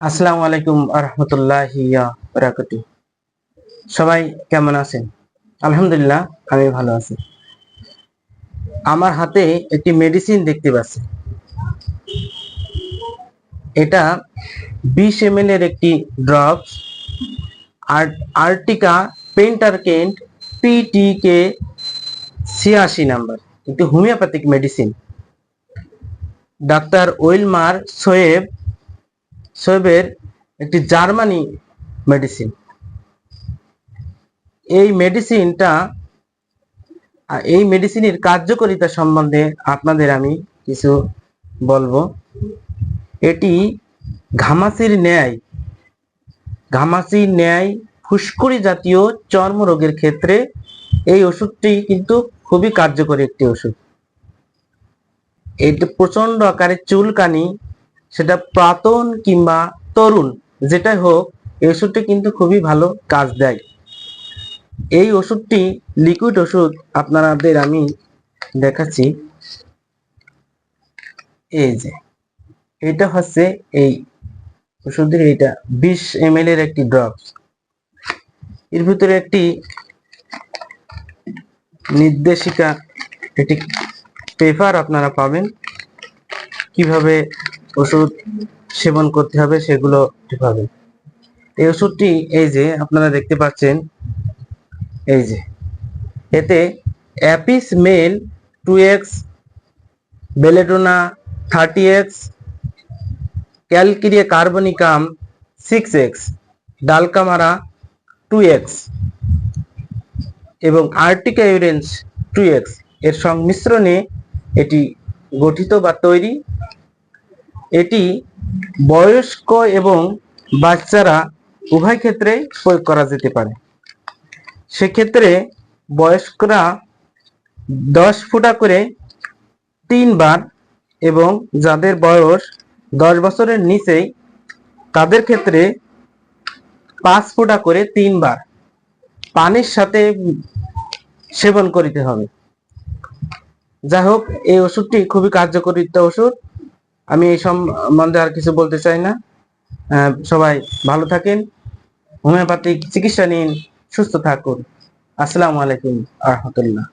আসসালামু আলাইকুম আরহামতুল্লাহ বারাকাতু সবাই কেমন আছেন? আলহামদুলিল্লাহ, আমি ভালো আছি। আমার হাতে একটি মেডিসিন দেখতে পাচ্ছি। এটা বিশ এম এর একটি ড্রপস আর্টিকা পেন্টার কেন্ট পিটিকে ছিয়াশি নাম্বার, একটি homeopathic medicine doctor Willmar Schwabe সোয়েবের একটি জার্মানি মেডিসিন এই মেডিসিনটা এই মেডিসিনের কার্যকারিতা সম্বন্ধে আপনাদের আমি কিছু বলব। এটি ঘামাচির ন্যায় ঘামাচির ন্যায় ফুসকুড়ি জাতীয় চর্মরোগের ক্ষেত্রে এই ওষুধটি কিন্তু খুবই কার্যকরী একটি ওষুধ। এটি প্রচণ্ড আকারে চুলকানি সেটা প্রাতন কিংবা তরুণ, যেটাই হোক, এই ওষুধটি কিন্তু খুবই ভালো কাজ দেয়। এই ওষুধটি লিকুইড ওষুধ আপনাদের আমি দেখাচ্ছি। এই যে, এটা হচ্ছে এই ওষুধের এটা বিশ এম এর একটি ড্রপস এর ভিতরে একটি নির্দেশিকা, একটি পেপার আপনারা পাবেন। কীভাবে ওষুধ সেবন করতে হবে, সেগুলো পাবেন এই ওষুধটি, এই যে আপনারা দেখতে পাচ্ছেন, এই যে। এতে apis mel two X, belladonna thirty X, calcarea carbonica six X, dulcamara two X এবং আর্টিকা ইউরেন্স টু এক্স। এর সংমিশ্রণে এটি গঠিত বা তৈরি এটি বয়স্ক এবং বাচ্চারা উভয় ক্ষেত্রে প্রয়োগ করা যেতে পারে। সেক্ষেত্রে বয়স্করা দশ ফুটা করে তিনবার এবং যাদের বয়স দশ বছরের নিচেই, তাদের ক্ষেত্রে পাঁচ ফুটা করে তিনবার পানির সাথে সেবন করিতে হবে। যাই হোক, এই ওষুধটি খুবই কার্যকরী ওষুধ। আমি এই সম্বন্ধে আর কিছু বলতে চাই না। সবাই ভালো থাকেন, হোমিওপ্যাথিক চিকিৎসা নিন, সুস্থ থাকুন। আসসালামু আলাইকুম, আহমতুল্লাহ।